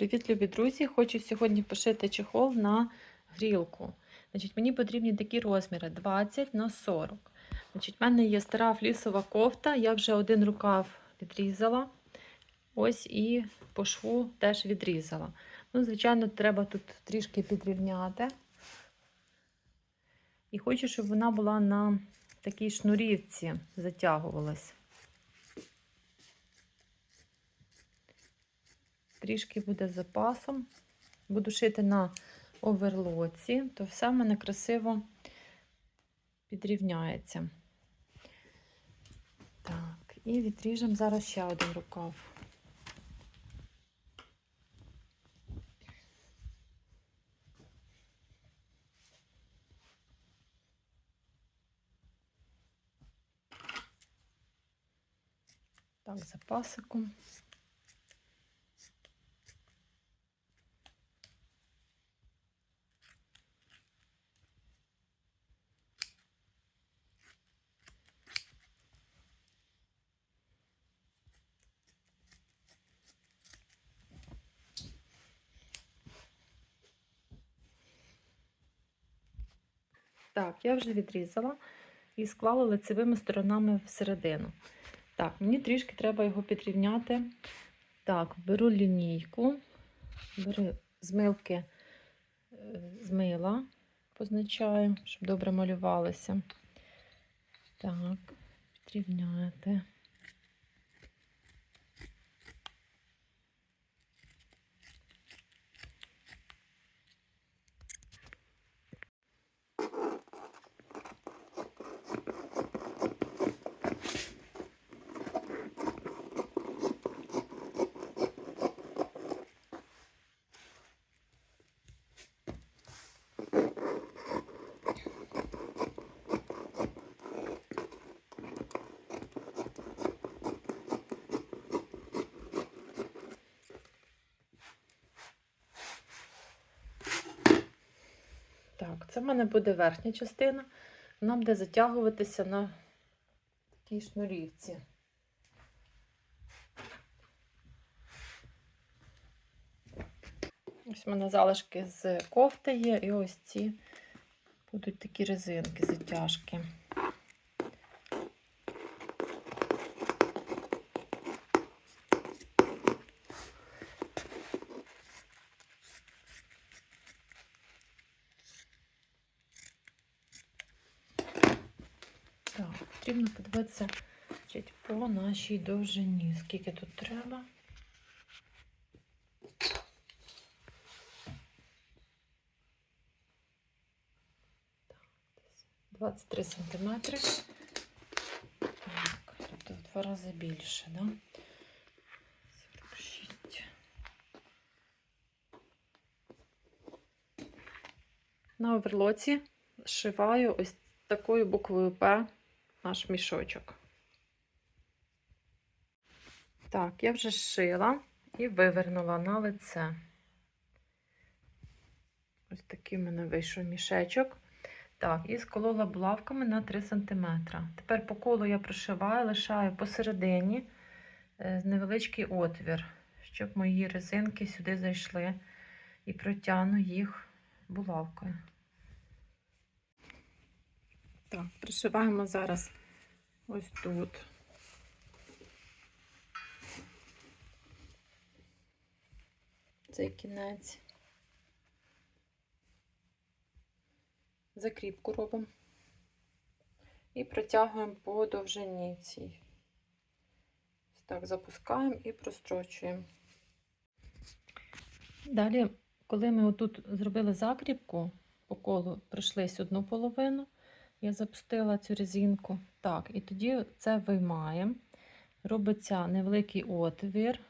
Привіт, любі друзі! Хочу сьогодні пошити чехол на грілку. Значить, Мені потрібні такі розміри 20 на 40. Значить, У мене є стара флісова кофта, я вже один рукав відрізала. Ось і по шву теж відрізала. Ну, Звичайно, треба тут трішки підрівняти. І хочу, щоб вона була на такій шнурівці, затягувалась. Трішки буде запасом. Буду шити на оверлоці, то все в мене красиво підрівняється. Так, і відріжемо зараз ще один рукав. Так, запасиком. Так, я вже відрізала і склала лицевими сторонами всередину. Так, мені трішки треба його підрівняти. Так, беру лінійку, беру змилки, змила, позначаю, щоб добре малювалося. Так, підрівняти. Так, це в мене буде верхня частина. Вона буде затягуватися на такій шнурівці. Ось в мене залишки з кофти є, і ось ці будуть такі резинки, затяжки. Так, потрібно подивитися по нашій довжині. Скільки тут треба? Так, десь 23 сантиметри. Так, тобто в два рази більше, да? 46. На оверлоці зшиваю ось такою буквою П наш мішочок. Так, я вже зшила і вивернула на лице. Ось такий в мене вийшов мішечок. Так, і сколола булавками на 3 см. Тепер по колу я прошиваю, лишаю посередині невеличкий отвір, щоб мої резинки сюди зайшли і протягну їх булавкою. Так, пришиваємо зараз ось тут. Цей кінець. Закріпку робимо і протягуємо по довжині цій. Так, запускаємо і прострочуємо. Далі, коли ми отут зробили закріпку, по колу пройшлись одну половину, я запустила цю резинку. Так, і тоді це виймаємо. Робиться невеликий отвір.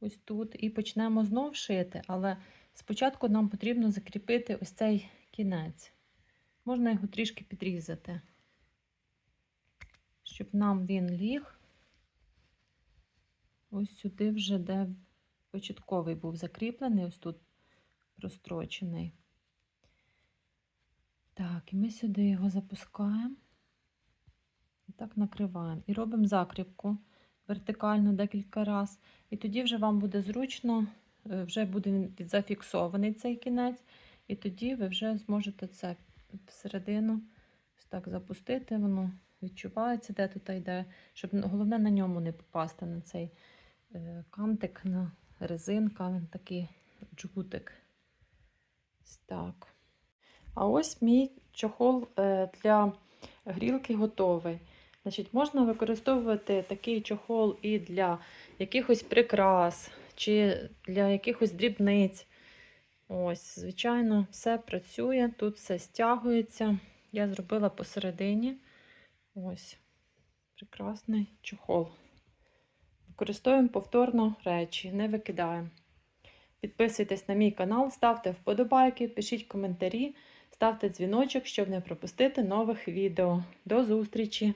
Ось тут, і почнемо знов шити, але спочатку нам потрібно закріпити ось цей кінець. Можна його трішки підрізати, щоб нам він ліг ось сюди вже, де початковий був закріплений, ось тут прострочений. Так, і ми сюди його запускаємо. І так накриваємо. І робимо закріпку вертикально декілька разів. І тоді вже вам буде зручно, е, вже буде зафіксований цей кінець. І тоді ви вже зможете це всередину ось так запустити, воно відчувається, де тут йде, щоб головне на ньому не попасти на цей е, кантик, на резинка, він такий джгутик. Так. А ось мій чохол е, для грілки готовий. Значить, можна використовувати такий чохол і для якихось прикрас, чи для якихось дрібниць. Ось, звичайно, все працює, тут все стягується. Я зробила посередині. Ось, прекрасний чохол. Використовуємо повторно речі, не викидаємо. Підписуйтесь на мій канал, ставте вподобайки, пишіть коментарі, ставте дзвіночок, щоб не пропустити нових відео. До зустрічі!